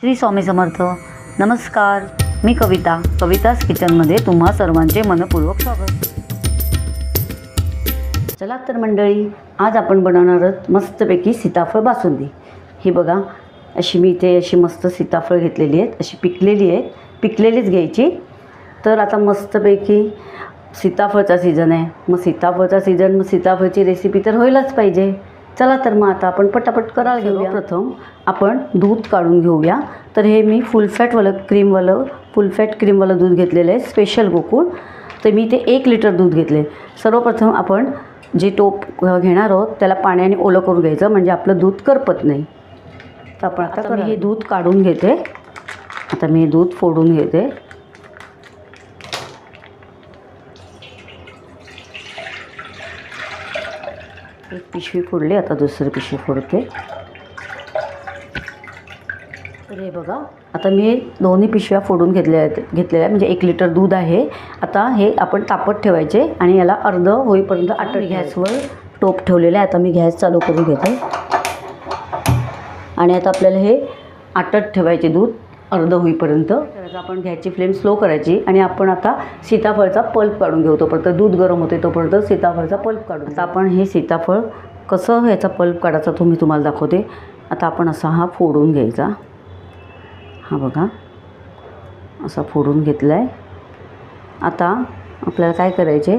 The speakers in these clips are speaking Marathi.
श्री स्वामी समर्थ. नमस्कार. मी कविता. कविताच किचनमध्ये तुम्हा सर्वांचे मनपूर्वक स्वागत. चला तर मंडळी आज आपण बनवणार आहोत मस्तपैकी सीताफळ बासुंदी. ही बघा अशी मी इथे अशी मस्त सीताफळ घेतलेली आहेत अशी पिकलेली आहेत. पिकलेलीच घ्यायची. तर आता मस्तपैकी सीताफळचा सीझन आहे. मग सीताफळचा सीझन मग सीताफळची रेसिपी तर होईलच पाहिजे. चला तर मग आता आपण पटापट करायला घेऊया. प्रथम आपण दूध काढून घेऊया. तर हे मी फुल फॅटवालं क्रीमवालं फुल फॅट क्रीमवालं दूध घेतलेलं आहे. स्पेशल गोकुळ. तर मी ते एक लिटर दूध घेतले सर्वप्रथम आपण जे टोप घेणार आहोत त्याला पाण्याने ओलं करून घ्यायचं. म्हणजे आपलं दूध करपत नाही. तर आपण आता मी हे दूध काढून घेते. आता मी हे दूध फोडून घेते. एक पिशवी फोडली आता दुसरी पिशवी फोडते. तर हे बघा आता मी दोन्ही पिशव्या फोडून घेतल्या घेतलेल्या म्हणजे एक लिटर दूध आहे. आता हे आपण तापत ठेवायचे आणि याला अर्ध होईपर्यंत आटळ गॅसवर टोप ठेवलेला आहे. आता मी गॅस चालू करून घेते. आणि आता आपल्याला हे आटत ठेवायचे दूध अर्ध होईपर्यंत. आता आपण घ्यायची फ्लेम स्लो करायची आणि आपण आता सीताफळचा पल्प काढून घेऊ. तोपर्यंत दूध गरम होते तोपर्यंत सीताफळचा पल्प काढून आता आपण हे सीताफळ कसं ह्याचा पल्प काढायचा तो मी तुम्हाला दाखवते. आता आपण असा हा फोडून घ्यायचा. हा बघा. असा फोडून घेतला आहे आता आपल्याला काय करायचे?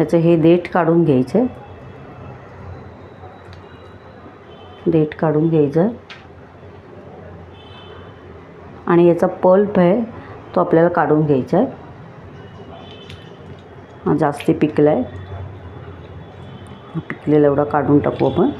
याचं हे देठ काढून घ्यायचं. देठ काढून घ्यायचं. आणि याचा पल्प आहे तो आपल्याला काढून घ्यायचा आहे. हा जास्ती पिकला आहे पिकलेला एवढा काढून टाकू आपण.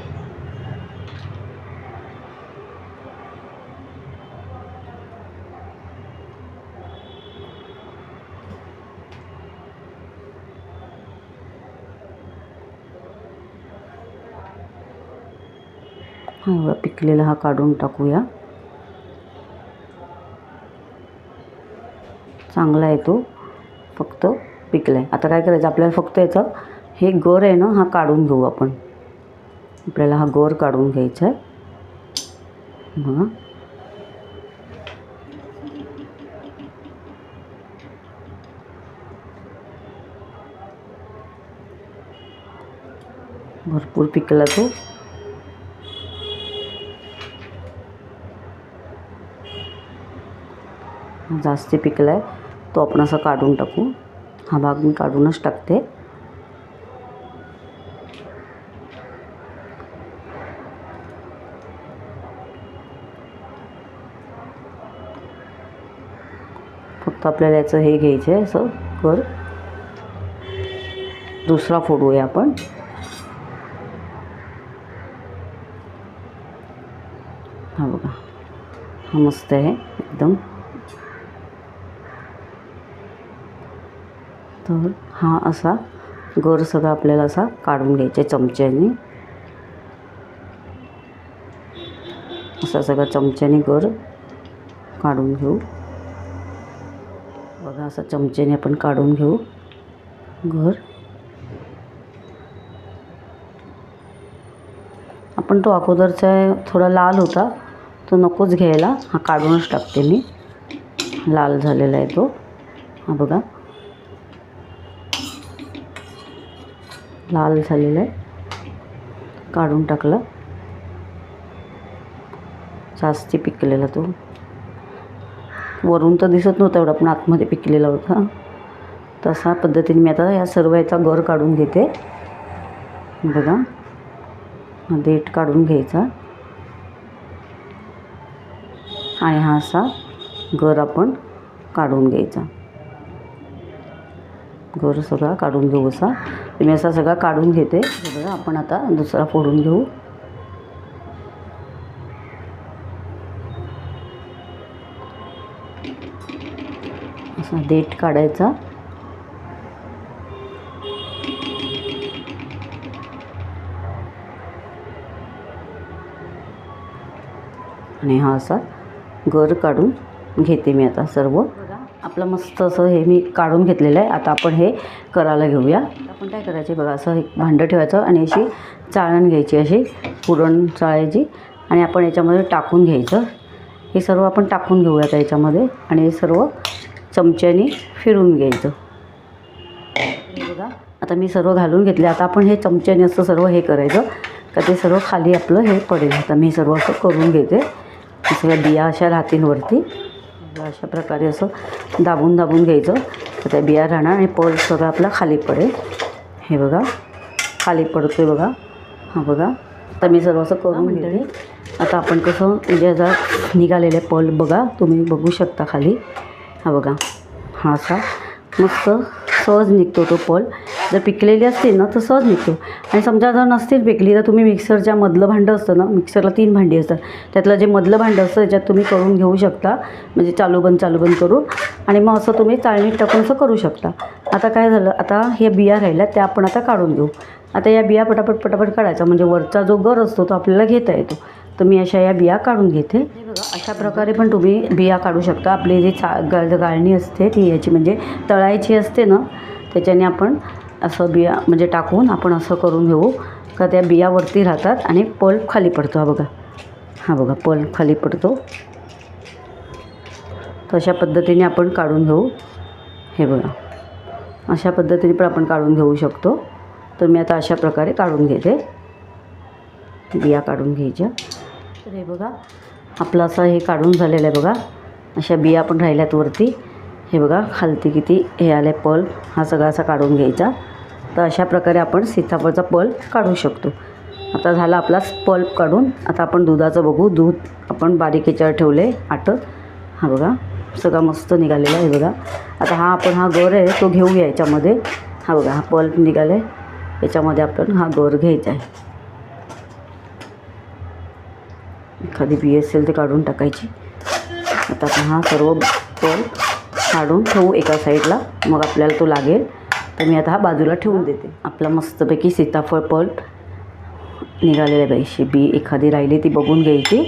हा एवढा पिकलेला हा काढून टाकूया. चांगला आहे तो. फक्त पिकला आहे आता काय करायचं? आपल्याला फक्त याचं हे गर आहे ना हा काढून घेऊ आपण. आपल्याला हा गर काढून घ्यायचा आहे. बघा भरपूर पिकला तो. जास्ती पिकला आहे तो आपण असा काढून टाकू. हा भाग मी काढूनच टाकते. फक्त आपल्याला याचं हे घ्यायचं आहे असं. कर दुसरा फोडूया आपण. हा बघा. हा मस्त आहे एकदम. तर हा असा गर सगळा आपल्याला असा काढून घ्यायचा आहे चमच्याने. असा सगळा चमच्याने गर काढून घेऊ. बघा असा चमच्याने आपण काढून घेऊ घर आपण तो अगोदरचा थोडा लाल होता तो नकोच घ्यायला. हा काढूनच टाकते मी. लाल झालेला आहे तो. हा बघा. लाल झालेलं आहे. काढून टाकलं. जास्ती पिकलेला तो. वरून तर दिसत नव्हता एवढा पण आतमध्ये पिकलेला होता. तसा पद्धतीने मी आता या सर्व याचा गर काढून घेते. बघा. देठ काढून घ्यायचा. आणि हा असा गर आपण काढून घ्यायचा. घर सगळा काढून घेऊ असा. मी असा सगळा काढून घेते. बघा आपण आता दुसरा फोडून घेऊ. असा देठ काढायचा. आणि हा असा गर काढून घेते मी आता सर्व. आपलं मस्त असं हे मी काढून घेतलेलं आहे. आता आपण हे करायला घेऊया. आपण काय करायचे बघा असं एक भांडं ठेवायचं आणि अशी चाळण घ्यायची अशी पुरण चाळायची आणि आपण याच्यामध्ये टाकून घ्यायचं. हे सर्व आपण टाकून घेऊया त्याच्यामध्ये आणि हे सर्व चमच्याने फिरून घ्यायचं. बघा आता मी सर्व घालून घेतले. आता आपण हे चमच्याने असं सर्व हे करायचं का ते सर्व खाली आपलं हे पडेल. आता मी सर्व असं करून घेते. सगळ्या बिया अशा राहतील वरती. अशा प्रकारे असं दाबून दाबून घ्यायचं. तर त्या बिया राहणार आणि पल सगळं आपला खाली पडेल. हे बघा खाली पडतोय बघा. हां बघा. आता मी सर्व असं करून घेते. आता आपण कसं म्हणजे आता निघालेले पल बघा. तुम्ही बघू शकता खाली. हा बघा. हा असा मस्त सहज निघतो तो पल. जर पिकलेली असतील ना तर सहज निघतो. आणि समजा जर नसतील पिकली तर तुम्ही मिक्सरच्या मधलं भांडं असतं ना मिक्सरला तीन भांडी असतात. त्यातलं जे मधलं भांडं असतं त्याच्यात तुम्ही करून घेऊ शकता. म्हणजे चालू बंद चालू बंद करू आणि मग असं तुम्ही चाळणीत टाकून असं करू शकता. आता काय झालं? आता ह्या बिया राहिल्या त्या आपण आता काढून घेऊ. आता या बिया पटापट पटापट काढायचा. म्हणजे वरचा जो गर असतो तो आपल्याला घेता येतो. तर मी अशा या बिया काढून घेते. बघा अशा प्रकारे पण तुम्ही बिया काढू शकता. आपली जी चा गाळणी असते ती याची म्हणजे तळायची असते ना त्याच्याने आपण असं बिया म्हणजे टाकून आपण असं करून घेऊ. का त्या बिया वरती राहतात आणि पल्प खाली पडतो हा बघा. हा बघा पल्प खाली पडतो. तर अशा पद्धतीने आपण काढून घेऊ. हे बघा अशा पद्धतीने पण आपण काढून घेऊ शकतो. तर मी आता अशा प्रकारे काढून घेते. बिया काढून घ्यायच्या. तर हे बघा आपलं असं हे काढून झालेलं आहे बघा. अशा बिया पण राहिल्यात वरती. हे बघा खालती किती हे आलं आहे पल्प हा सगळा असा काढून घ्यायचा. तर अशा प्रकारे आपण सीताफळचा पल्प काढू शकतो. आता झाला आपला पल्प काढून. आता आपण दुधाचं बघू. दूध आपण बारीक याच्यावर ठेवले आटत. हा बघा सगळा मस्त निघालेला आहे बघा. आता हा आपण हा गर आहे तो घेऊया याच्यामध्ये. हा बघा हा पल्प निघाला आहे याच्यामध्ये आपण हा गर घ्यायचा आहे. एखादी बी असेल ते काढून टाकायची. आता आपण हा सर्व पल्प काढून ठेवू एका साईडला मग आपल्याला तो लागेल. तर मी आता हा बाजूला ठेवून देते. आपला मस्तपैकी सीताफळ पल्प निघालेलं आहे बाईशी बी एखादी राहिली ती बघून घ्यायची.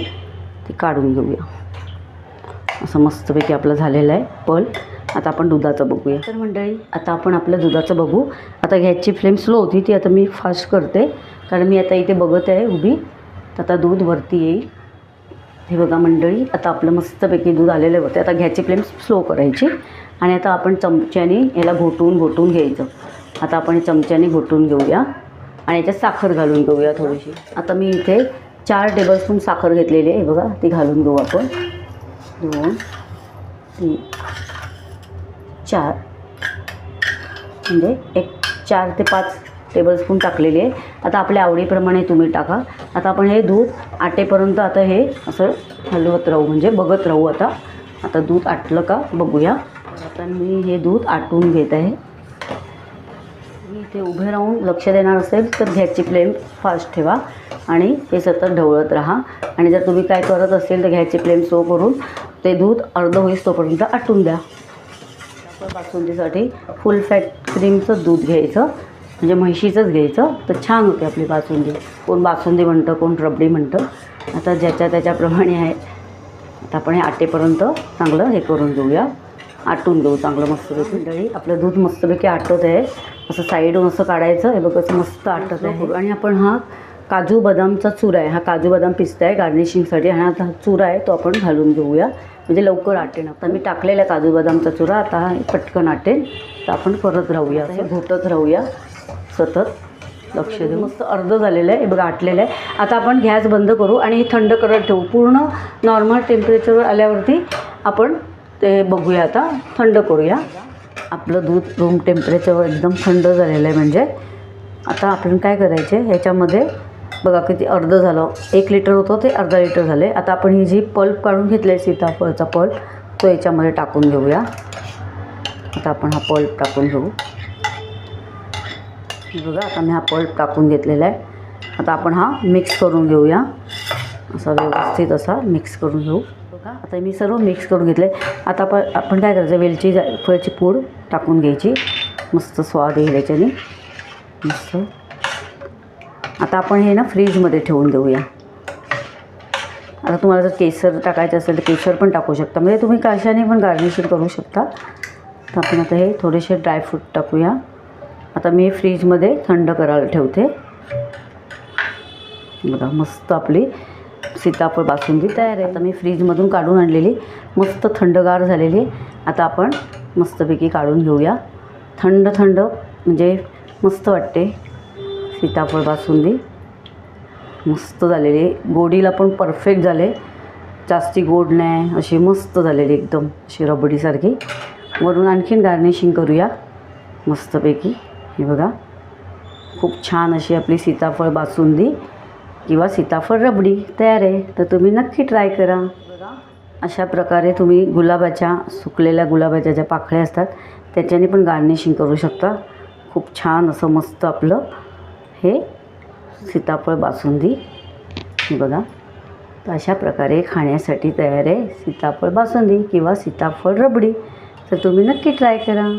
ती काढून घेऊया. असं मस्तपैकी आपलं झालेलं आहे पल्प आता आपण दुधाचं बघूया. तर मंडळी आता आपण आपलं दुधाचं बघू. आता गॅसची फ्लेम स्लो होती ती आता मी फास्ट करते. कारण मी आता इथे बघत आहे उभी. तर आता दूध वरती येईल. हे बघा मंडळी आता आपलं मस्तपैकी दूध आलेलं होतं आता गॅसची फ्लेम स्लो करायची आणि आता आपण चमच्याने याला घोटून घोटून घ्यायचं. आता आपण चमच्याने घोटून घेऊया आणि याच्यात साखर घालून घेऊया थोडीशी. आता मी इथे चार टेबलस्पून साखर घेतलेली आहे बघा ती घालून घेऊ आपण. दोन तीन चार. म्हणजे एक चार ते पाच टेबलस्पून टाकलेली आहे. आता आपल्या आवडीप्रमाणे तुम्ही टाका. आता आपण हे दूध आटेपर्यंत आता हे असं हलवत राहू म्हणजे बघत राहू आता. आता दूध आटलं का बघूया. आता मी हे दूध आटून घेत आहे. मी इथे उभे राहून लक्ष देणार असेल तर घ्यायची फ्लेम फास्ट ठेवा आणि ते सतत ढवळत राहा. आणि जर तुम्ही काय करत असेल तर घ्यायची फ्लेम स्लो करून ते दूध अर्ध होईस तोपर्यंत आटून द्या. बासुंदीसाठी फुल फॅट क्रीमचं दूध घ्यायचं. म्हणजे म्हशीचंच घ्यायचं. तर छान होते आपली बासुंदी. कोण बासुंदी म्हणतं कोण रबडी म्हणतं. आता ज्याच्या त्याच्याप्रमाणे आहे. आता आपण हे आटेपर्यंत चांगलं हे करून घेऊया. आटून घेऊ चांगलं मस्तपैकी. मंडळी आपलं दूध मस्तपैकी आटत आहे. असं साईडून असं काढायचं. हे बघ असं मस्त आटत आहे. आणि आपण हा काजू बदामचा चुरा आहे. हा काजू बदाम पिस्ता आहे गार्निशिंगसाठी. आणि आता हा चुरा आहे तो आपण घालून घेऊया. म्हणजे लवकर आटेन. आता मी टाकलेला काजू बदामचा चुरा. आता हा पटकन आटेल तर आपण करत राहूया. हे घोटत राहूया. सतत. लक्ष देऊ मस्त अर्ध झालेलं आहे. हे बघा आटलेलं आहे. आता आपण गॅस बंद करू आणि हे थंड करत ठेवू. पूर्ण नॉर्मल टेम्परेचरवर आल्यावरती आपण ते बघूया आता. थंड करूया. आपलं दूध रूम टेम्परेचरवर एकदम थंड झालेलं आहे म्हणजे. आता आपण काय करायचे? ह्याच्यामध्ये बघा किती अर्ध झालं. एक लिटर होतं ते अर्धा लिटर झाले. आता आपण ही जी पल्प काढून घेतली आहे सीताफळचा पल्प तो याच्यामध्ये टाकून घेऊया. आता आपण हा पल्प टाकून घेऊ. बघा आता मी हा पल्प टाकून घेतलेला आहे. आता आपण हा मिक्स करून घेऊया. असा व्यवस्थित असा मिक्स करून घेऊ. बघा आता मी सर्व मिक्स करून घेतले. आता आपण आपण काय करायचं? वेलची फळची पूड टाकून घ्यायची. मस्त स्वाद येईल याच्याने. मस्त. आता आपण हे ना फ्रीजमध्ये ठेवून देऊया. आता तुम्हाला जर केसर टाकायचं असेल तर केसर पण टाकू शकता. म्हणजे तुम्ही कशाने पण गार्निशिंग करू शकता. तर आपण आता हे थोडेसे ड्रायफ्रूट टाकूया. आता मी फ्रीजमध्ये थंड करायला ठेवते. बघा मस्त आपली सीताफळ बासुंदी तयार आहे. आता मी फ्रीजमधून काढून आणलेली मस्त थंडगार झालेली. आता आपण मस्तपैकी काढून घेऊया. थंड थंड म्हणजे मस्त वाटते सीताफळ बासुंदी. मस्त झालेली. आहे. गोडीला पण परफेक्ट झाले. जास्ती गोड नाही अशी मस्त झालेली एकदम अशी रबडीसारखी. वरून आणखीन गार्निशिंग करूया. मस्तपैकी. हे बघा. खूप छान अशी आपली सीताफळ बासुंदी किंवा सीताफळ रबडी तयार आहे. तर तुम्ही नक्की ट्राय करा. अशा प्रकारे तुम्ही गुलाबाच्या सुकलेल्या गुलाबाच्या ज्या पाकळ्या असतात त्याच्याने पण गार्निशिंग करू शकता. खूप छान असं मस्त आपलं हे सीताफळ बासुंदी. बघा. तर अशा प्रकारे खाण्यासाठी तयार आहे सीताफळ बासुंदी किंवा सीताफळ रबडी. तर तुम्ही नक्की ट्राय करा.